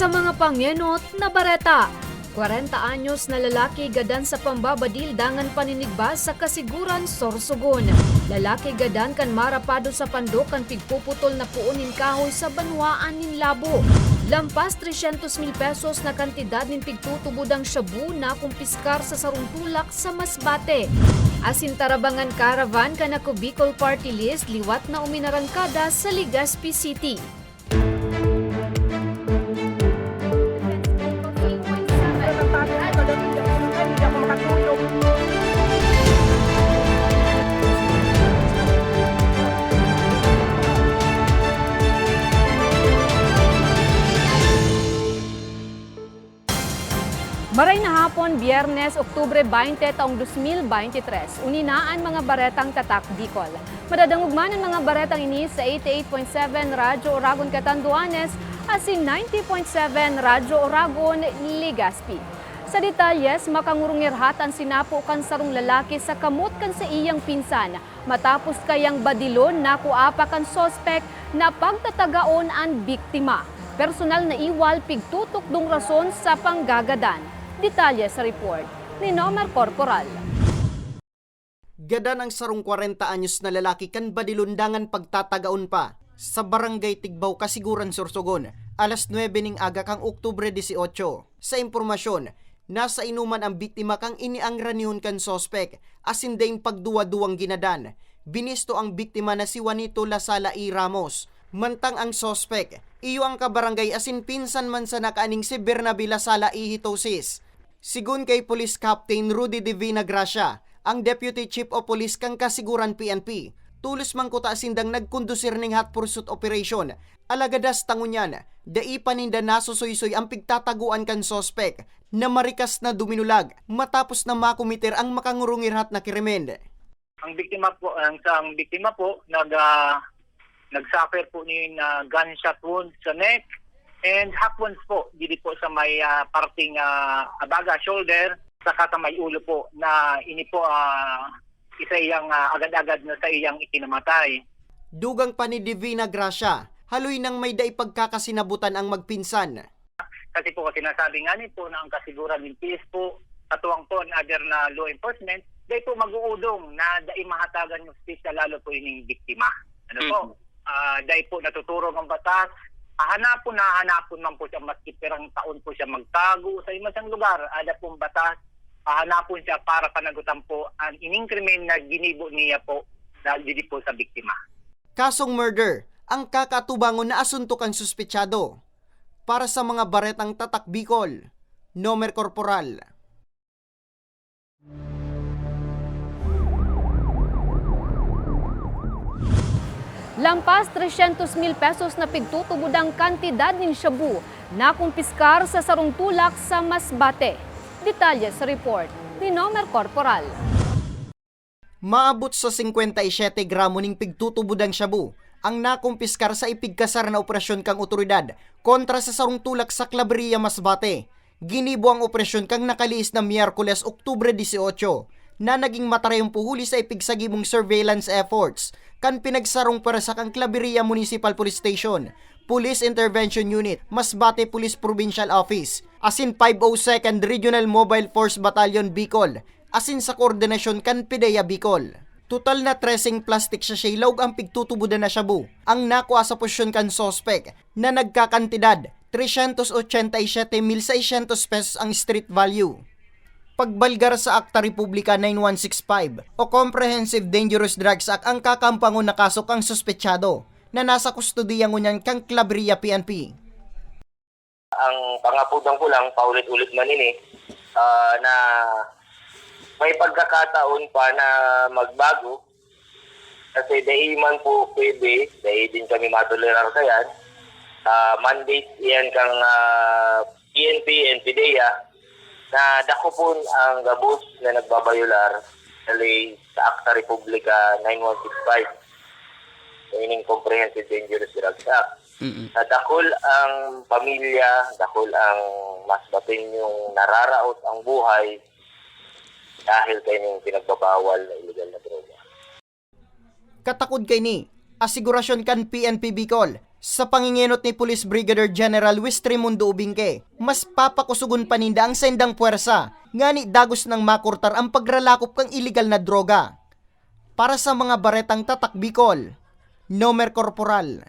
Sa mga pangyenot na bareta, 40 anyos na lalaki gadan sa pambabadil dangan paninigba sa kasiguran Sorsogon. Lalaki gadan kan marapado sa pandok kan pigpuputol na puunin kahoy sa banwaan nin labo. Lampas 300 mil pesos na kantidad nin pigtutubudang shabu na kumpiskar sa sarungtulak sa Masbate. Asin tarabangan caravan kanako Bicol Party List liwat na uminarangkada sa Legazpi City. Hapon, Biyernes, Oktubre 20, taong 2023. Uninaan mga baretang tatak Bicol. Madadangugman ang mga baretang ini sa 88.7 Radyo Oragon Catanduanes asin 90.7 Radyo Oragon Ligaspi. Sa detalyes, makangurungirhatan sinapo kan sarong lalaki sa kamot kan sa iyang pinsan. Matapos kayang badilon na kuapa kan sospek na pagtatagaon ang biktima. Personal na iwal pigtutok dong rason sa panggagadan. Detalye sa report ni Nomer Corporal. Gada ng sarong 40 anyos na lalaki kan badilundangan pagtatagaon pa sa barangay Tigbaw, Kasiguran, Sorsogon, alas 9 ning aga kang Oktubre 18. Sa impormasyon, nasa inuman ang biktima kang iniangraniyon kan sospek asin daing pagduwa-duwang ginadan. Binisto ang biktima na si Juanito Lasala E. Ramos. Mantang ang sospek, iyo ang kabarangay asin pinsan man sa nakaaning si Bernabe Lasala E. Sigun kay Police Captain Rudy Divina Gracia, ang Deputy Chief of Police kang kasiguran PNP, tulos man kuta sindang nagkondusir ning hot pursuit operation. Alagadas tangunyan, dai paninda nasusoysoy ang pigtataguan kan sospek na marikas na duminulag matapos na makumiter ang makangurungirhat na krimen. ang biktima po ang ang biktima po nag ah, nagsuffer po ni na gunshot wound sa neck and wounds po dili po sa may ah, parting ah, abaga shoulder saka sa may ulo po na ini po ah, isa iyang ah, agad-agad na sa iyang ikinamatay. Dugang pa ni Divina Gracia, haloy nang may dai pagkakasinabutan ang magpinsan. Kasi po kasi nasabi nga ni po na ang kasiguran ng PS po katuwang po ang other na law enforcement dahil po mag-uudong na dahil mahatagan yung speech na lalo po yung biktima. Ano po? Ah, dahil po natuturog ang batas, hahanapon na hahanapon man po siya maski pirang taon po siya magtago sa imasang lugar. Ada pong batas, hahanapon siya para panagutan po ang ining krimen na ginibo niya po dahil dili po sa biktima. Kasong murder, ang kakatubangon na asunto kang suspetsado. Para sa mga baretang tatak Bicol, Nomer Corporal. Lampas 300 mil pesos na pigtutubudang kantidad ng shabu na kumpiskar sa sarong tulak sa Masbate. Detalye sa report ni Nomer Corporal. Maabot sa 57 gramo ning pigtutubudang shabu ang nakumpiskar sa ipigkasar na operasyon kang otoridad kontra sa sarong tulak sa Claveria, Masbate. Ginibo ang operasyon kang nakaliis na Miyerkules, Oktubre 18 na naging matarayong puhuli sa ipigsagimong surveillance efforts kan pinagsarong para sa kang Claveria Municipal Police Station, Police Intervention Unit, Masbate Police Provincial Office, asin 502nd Regional Mobile Force Battalion Bicol, asin sa koordinasyon kan PIDEA Bicol. Total na tracing plastic sa shaylog ang pigtutubudan na shabu. Ang nakuha sa posisyon kan sospek na nagkakantidad 387,600 pesos ang street value pagbalgar sa Akta Republika 9165 o Comprehensive Dangerous Drugs Act ang kakampangon na kaso kang suspetsado na nasa kustodiya ngunyan kang Claveria PNP. ang pangapudan ko lang, paulit-ulit man ini, ah, na may pagkakataon pa na magbago. Kasi dahil man po pwede, dahil din kami matolerar sa yan, ah, mandate yan kang ah, PNP and PDEA na dako po ang gabos na nagbabayular dali sa Akta Republika 9165 meaning Comprehensive Dangerous Drugs Act. Na dakol ang pamilya, dakol ang mas batin yung nararaot ang buhay dahil kay ning pinagbabawal na illegal na droga. Katakod kay ni, asigurasyon kan PNP Bicol Sa pangingenot ni Police Brigadier General Wistrimundo Ubingke, mas papakusugon paninda ang sendang puwersa, ngani dagos ng makurtar ang pagralakop kang illegal na droga. Para sa mga baretang tatak Bicol, Nomer Corporal.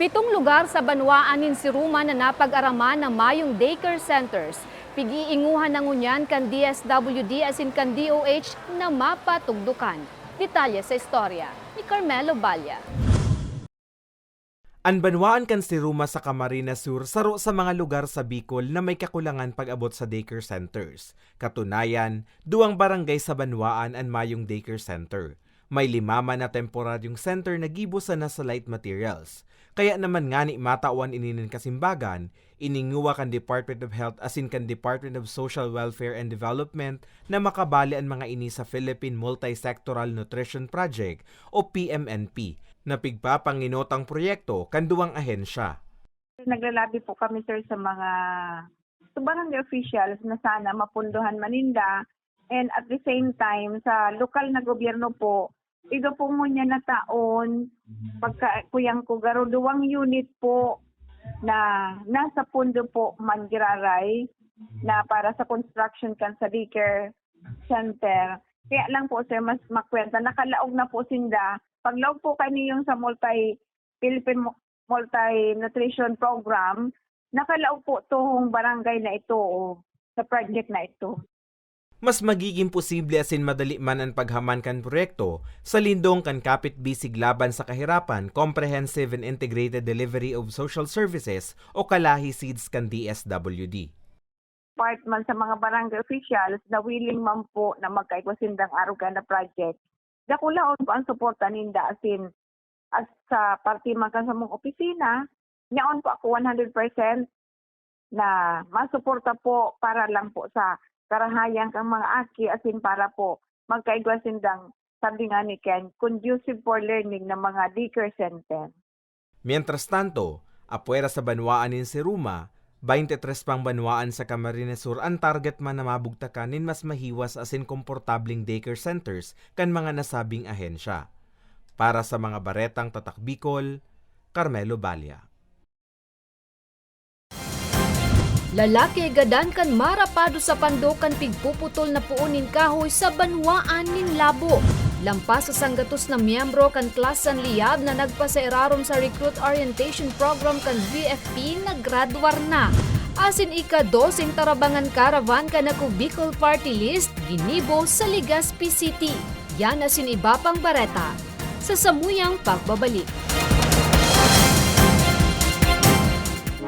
Pitong lugar sa Banwaanin si Ruma na napag-araman ng mayong daycare centers. Pigiinguhan ng unyan kan DSWD as in kan DOH na mapatugdukan. Detalye sa istorya ni Carmelo Balya. Anbanwaan kan si Ruma sa Camarines Sur saro sa mga lugar sa Bicol na may kakulangan pag-abot sa daycare centers. Katunayan, duwang barangay sa Banwaan ang mayong daycare center. May limama na temporaryong center na gibusan na sa light materials. Kaya naman nga ni matawan ininin kasimbagan, ininguwa kan Department of Health asin kan Department of Social Welfare and Development na makabali ang mga ini sa Philippine Multisectoral Nutrition Project o PMNP na pigpapanginotang proyekto kan duwang ahensya. Naglalabi po kami sir sa mga sa officials na sana mapunduhan maninda and at the same time sa lokal na gobyerno po igo po mo niya na taon. Pagka kuyang ko garo duwang unit po na nasa pundo po mangiraray na para sa construction kan sa daycare center. Kaya lang po sir mas makwenta. Nakalaog na po sinda. Paglaog po kaniyong sa multi Philippine Mu- multi-nutrition program, nakalaog po itong barangay na ito o sa project na ito. Mas magiging posible asin madali man ang paghaman kan proyekto sa lindong kan kapit bisig laban sa kahirapan Comprehensive and Integrated Delivery of Social Services o kalahi SEEDS kan DSWD. Part man sa mga barangay officials na willing man po na magkaigwasindang aruga na project. Dakulaon po ang suporta ninda asin at sa party man kan sa mong opisina, niyaon po ako 100% na masuporta po para lang po sa karahayang kang mga aki asin para po magkaigwasindang sabi nga ni Ken, conducive for learning ng mga daycare center. Mientras tanto, apuera sa banwaan ni si Ruma, 23 pang banwaan sa Camarines Sur ang target man na mabugtakanin mas mahiwas asin komportabling daycare centers kan mga nasabing ahensya. Para sa mga baretang tatak Bicol, Carmelo Balya. Lalaki gadan kan marapado sa pandokan pigpuputol na puunin kahoy sa banwaan nin labo. Lampas sa sanggatos na miyembro kan klasan liyab na nagpasairarom sa Recruit Orientation Program kan VFP na graduar na. Asin ika-dosing tarabangan caravan ka na Bicol Party List, ginibo sa Legazpi City. Yan asin iba pang bareta. Sa samuyang pagbabalik.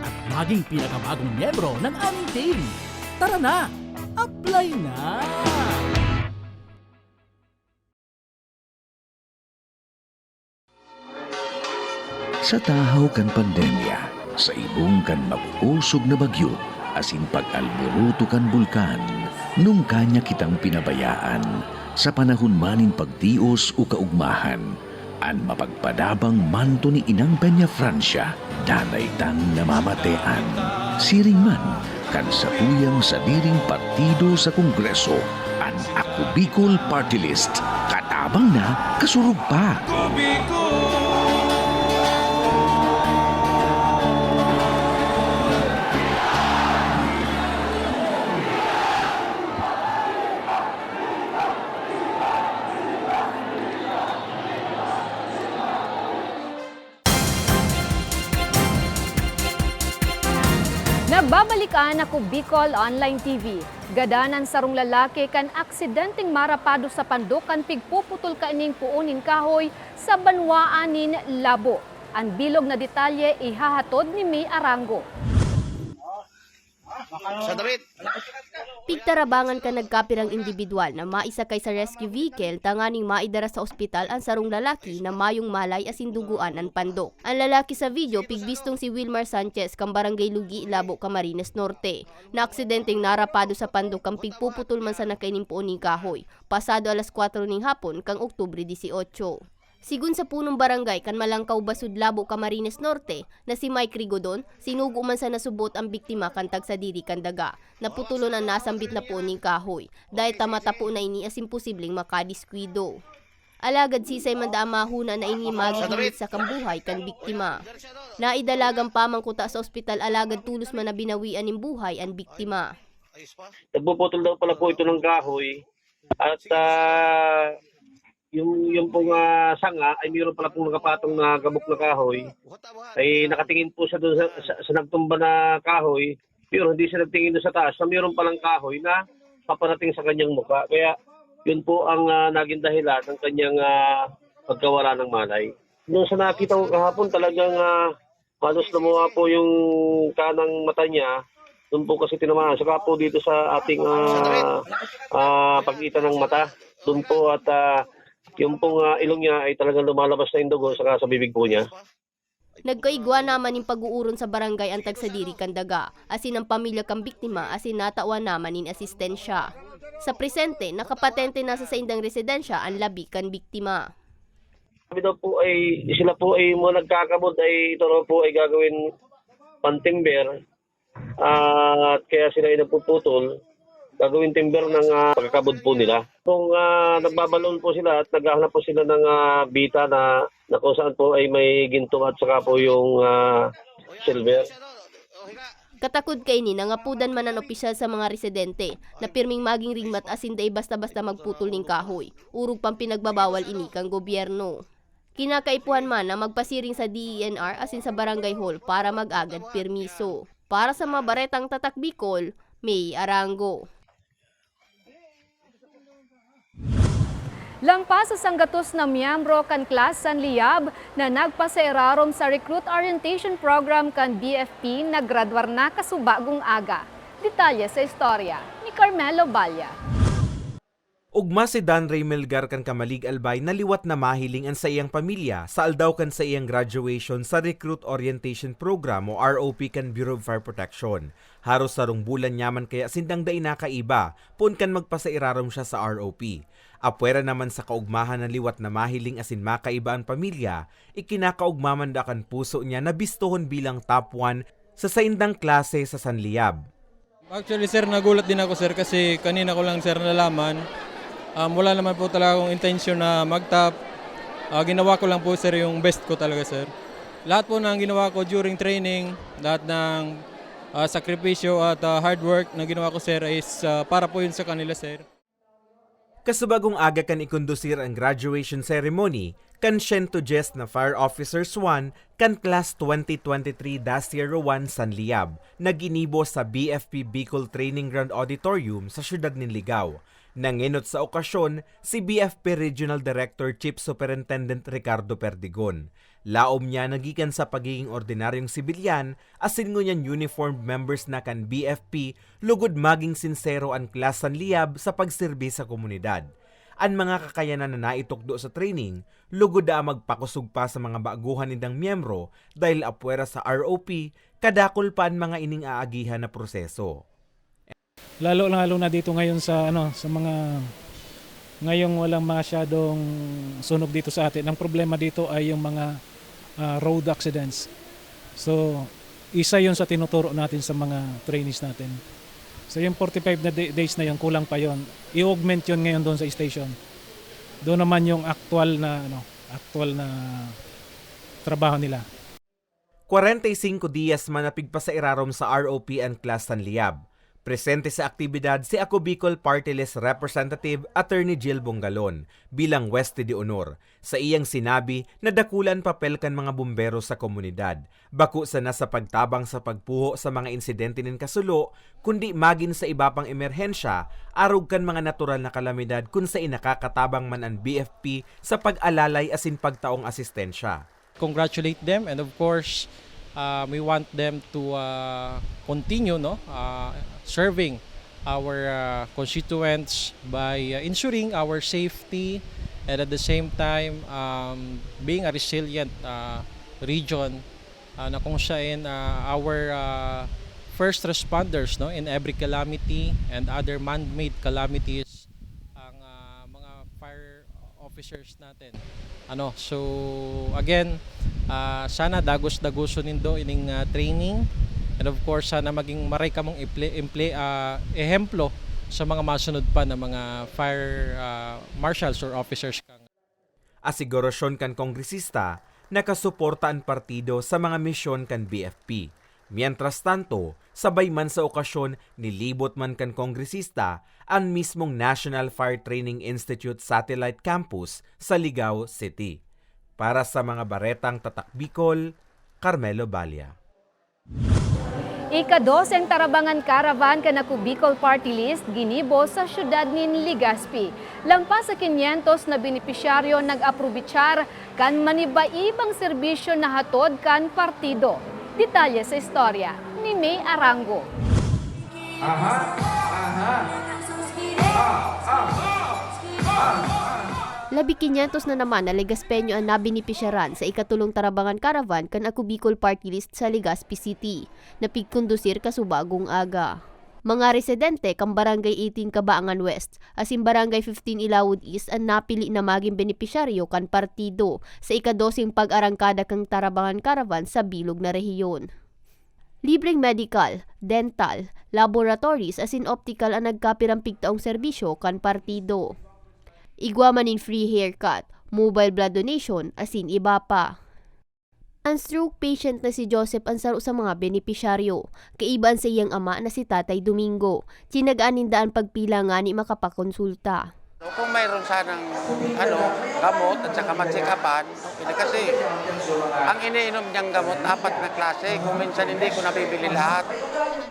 at maging pinakabagong miyembro ng aming team. Tara na! Apply na! Sa tahaw kan pandemya, sa ibong kan mag-usog na bagyo, asin pag-alboruto kan bulkan, nung kanya kitang pinabayaan, sa panahon manin pagtios o kaugmahan, An mapagpadabang manto ni Inang Peña Francia, danay tang namamatean. Siring man, kan sa sa diring partido sa Kongreso, an Ako Bicol Party List, katabang na kasurug pa. Nagbabalikan ako Bicol Online TV. Gadanan sarong lalaki kan aksidenteng marapado sa pandukan pigpuputol kaning puunin kahoy sa banwaanin Labo. Ang bilog na detalye ihahatod ni May Arango. Pigtarabangan ka nagkapirang individual na maisakay sa rescue vehicle tanganing maidara sa ospital ang sarong lalaki na mayong malay asin duguan ang pandok. Ang lalaki sa video pigbistong si Wilmar Sanchez kang barangay Lugi, Labo, Camarines Norte. Na aksidenteng narapado sa pandok kang pigpuputol man sa nakaining puuning kahoy. Pasado alas 4 ning hapon kang Oktubre 18. Sigun sa punong barangay kan Malangkaw Basud Labo Camarines Norte na si Mike Rigodon, sinugo man sa nasubot ang biktima kantag sa diri kandaga. Naputulon ang nasambit na puning kahoy dahil tamata po na ini as imposibleng makadiskwido. Alagad sisay man da mahuna na ini sa kambuhay kan biktima. Naidalagang pamangkuta sa ospital alagad tulos man na binawian ng buhay ang biktima. nagpuputol daw pala po ito ng kahoy at ah, yung yung pong ah, sanga ay mayroon pala pong nakapatong na gabok na kahoy. Ay nakatingin po siya doon sa, sa, sa nagtumba na kahoy pero hindi siya nagtingin doon sa taas. Na mayroon palang kahoy na paparating sa kanyang muka. Kaya yun po ang ah, naging dahilan ng kanyang ah, pagkawala ng malay. Nung sa nakita ko kahapon talagang uh, halos lumuha po yung kanang mata niya. Doon po kasi tinamaan. Saka po dito sa ating ah ah, pagitan ng mata, doon po at ah, yung pong ah, ilong niya ay talagang lumalabas na yung dugo saka sa bibig po niya. Nagkaigwa naman yung pag-uuron sa barangay antag sa diri kandaga, asin ang pamilya kang biktima asin natawa naman in asistensya. Sa presente, nakapatente na sa saindang residensya ang labi kan biktima. Sabi daw po ay sila po ay mga nagkakabot ay ito raw po ay gagawin pantimber at kaya sila ay nagpuputol gagawin timber ng ah, pagkakabod po nila. Kung ah, nagbabalon po sila at naghahanap po sila ng ah, bita na, na kung saan po ay may ginto at saka po yung ah, silver. Katakod kay ni nangapudan man ang opisyal sa mga residente na pirming maging ringmat asin day basta-basta magputol ning kahoy. Urog pang pinagbabawal ini kang gobyerno. Kinakaipuhan man na magpasiring sa DENR asin sa barangay hall para mag-agad permiso. Para sa mga baretang tatak Bicol, May Arango. Lampas sa sanggatos na miyembro kan Klas San Liab na nagpasairarom sa Recruit Orientation Program kan BFP na graduar na kasubagong aga. Detalye sa istorya ni Carmelo Balya. Ugma si Dan Ray Melgar kan Kamalig Albay naliwat na mahiling ang sa iyang pamilya sa aldaw kan sa iyang graduation sa Recruit Orientation Program o ROP kan Bureau of Fire Protection. Haros sarong bulan yaman kaya sindang day nakaiba, pun kan magpasairarom siya sa ROP. Apwera naman sa kaugmahan ng liwat na mahiling asin makaiba ang pamilya, ikinakaugmaman da kan puso niya na bistuhon bilang top 1 sa saindang klase sa Sanliab. Actually sir, nagulat din ako sir kasi kanina ko lang sir nalaman. Um, wala naman po talaga akong intention na mag-top. Ah, ginawa ko lang po sir yung best ko talaga sir. Lahat po ng ginawa ko during training, lahat ng ah, sakripisyo at ah, hard work na ginawa ko sir is ah, para po yun sa kanila sir. Kasubagong aga kan ikondusir ang graduation ceremony, kan Shento Jest na Fire Officers 1 kan Class 2023-01 Sanliab, naginibo sa BFP Bicol Training Ground Auditorium sa siyudad ng Ligaw. Nanginot sa okasyon si BFP Regional Director Chief Superintendent Ricardo Perdigon. Laom niya nagikan sa pagiging ordinaryong sibilyan asin ngunyan uniformed members na kan BFP lugod maging sinsero ang klasan liyab sa pagserbi sa komunidad. Ang mga kakayanan na naitukdo sa training, lugod da magpakusog pa sa mga baguhan nindang miyembro dahil apwera sa ROP, kadakol pa ang mga ining aagihan na proseso. Lalo lalo na dito ngayon sa ano sa mga Ngayong walang masyadong sunog dito sa atin. Ang problema dito ay yung mga ah, road accidents. So, isa yun sa tinuturo natin sa mga trainees natin. So, yung 45 na day- days na yun, kulang pa yun. I-augment yun ngayon doon sa station. Doon naman yung actual na, ano, actual na trabaho nila. 45 días manapig pa sa irarom sa ROP and Class Sanliab. Presente sa aktibidad si Ako Bicol Party List Representative Attorney Jill Bongalon bilang Weste de Honor sa iyang sinabi na dakulan papel kan mga bumbero sa komunidad. Baku sa nasa pagtabang sa pagpuho sa mga insidente nin kasulo, kundi magin sa iba pang emerhensya, arog kan mga natural na kalamidad kung sa inakakatabang man ang BFP sa pag-alalay asin pagtaong asistensya. congratulate them and of course uh, we want them to uh, continue no uh, serving our uh, constituents by uh, ensuring our safety and at the same time um, being a resilient uh, region uh, na kung siyain uh, our uh, first responders no in every calamity and other man-made calamities ang uh, mga fire officers natin. Ano so again ah, sana dagos-dagoso nindo ining ah, training. And of course sana maging maray ka mong iple, imple, ah, ehemplo sa mga masunod pa na mga fire ah, marshals or officers kang asigurasyon kan kongresista nakasuporta ang partido sa mga misyon kan BFP. Mientras tanto, sabay man sa okasyon nilibot man kan kongresista ang mismong National Fire Training Institute Satellite Campus sa Ligao City. Para sa mga baretang Tatak Bicol, Carmelo Balia. Ikados ang Tarabangan Caravan kanako Bicol Party List ginibo sa syudad nin Legazpi. Lampas sa 500 na benepisyaryo nag-aprobitsar kan maniba-ibang serbisyo na hatod kan partido. Detalye sa istorya ni May Arango. Labi 500 na naman na Legaspeño ang nabinipisyaran sa ikatulong Tarabangan Caravan kan ako Bicol Party List sa Legazpi City, na pigkondusir kasubagong aga. Mga residente kang Barangay 18 Kabaangan West, asin Barangay 15 Ilawod East ang napili na maging benepisyaryo kan partido sa ikadosing pag-arangkada kang Tarabangan Caravan sa bilog na rehiyon. Libreng medical, dental, laboratories asin optical ang nagkapirang pigtaong serbisyo kan partido. Igwa man in free haircut, mobile blood donation, asin iba pa. Ang stroke patient na si Joseph ang saro sa mga benepisyaryo. Kaiban sa iyang ama na si Tatay Domingo. Tinagaan nindaan pagpila nga ni makapakonsulta. Kung mayroon sanang ano, gamot at saka matsikapan, okay. kasi ang iniinom niyang gamot, apat na klase. Kung minsan hindi ko nabibili lahat.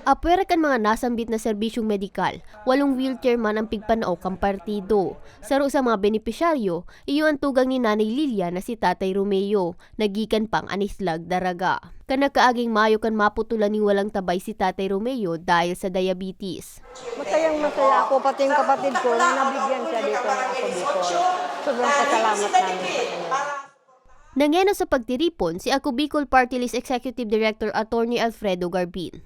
Apwera kan mga nasambit na serbisyong medikal, walong wheelchair man ang pigpanao kang partido. Saro sa mga benepisyaryo, iyo ang tugang ni Nanay Lilia na si Tatay Romeo, nagikan pang anislag daraga. Kanakaaging mayo kan maputulan ni walang tabay si Tatay Romeo dahil sa diabetes. Masayang masaya ako, pati yung kapatid ko na nabigyan siya dito ng ako dito. Sobrang pasalamat namin sa kanya. Nangeno sa pagtiripon si Ako Bicol Party List Executive Director Attorney Alfredo Garbin.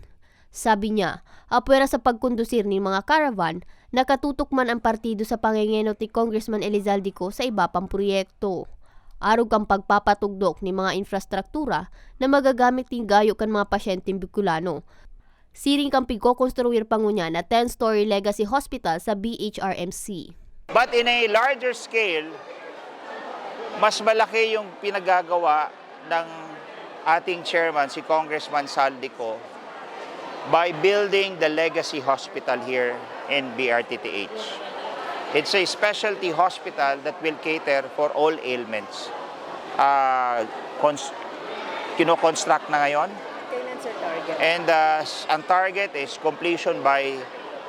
Sabi niya, apwera sa pagkondusir ni mga caravan, nakatutok man ang partido sa pangengeno ni Congressman Elizaldico sa iba pang proyekto. Arog kang pagpapatugdok ni mga infrastruktura na magagamit ni gayo kan mga pasyenteng Bicolano. Siring kang pigkokonstruir pangunya na 10-story legacy hospital sa BHRMC. But in a larger scale, mas malaki yung pinagagawa ng ating chairman, si Congressman Saldico, by building the legacy hospital here in BRTTH. It's a specialty hospital that will cater for all ailments. Uh, cons- kino-construct na ngayon. Kailan sir target? And uh, ang target is completion by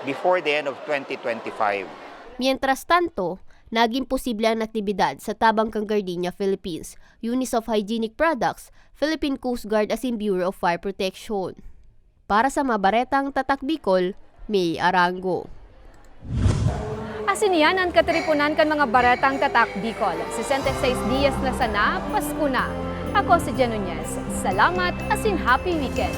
before the end of 2025. Mientras tanto, naging posible ang aktibidad sa Tabang Kang Gardenia, Philippines, Units of Hygienic Products, Philippine Coast Guard asin Bureau of Fire Protection. Para sa Mabaretang Tatak Bicol, May Arango. Asin yan ang katripunan kan mga baretang tatak Bicol. 66 dias na sana, Pasko na. Ako si Jen Nunez. Salamat asin happy weekend.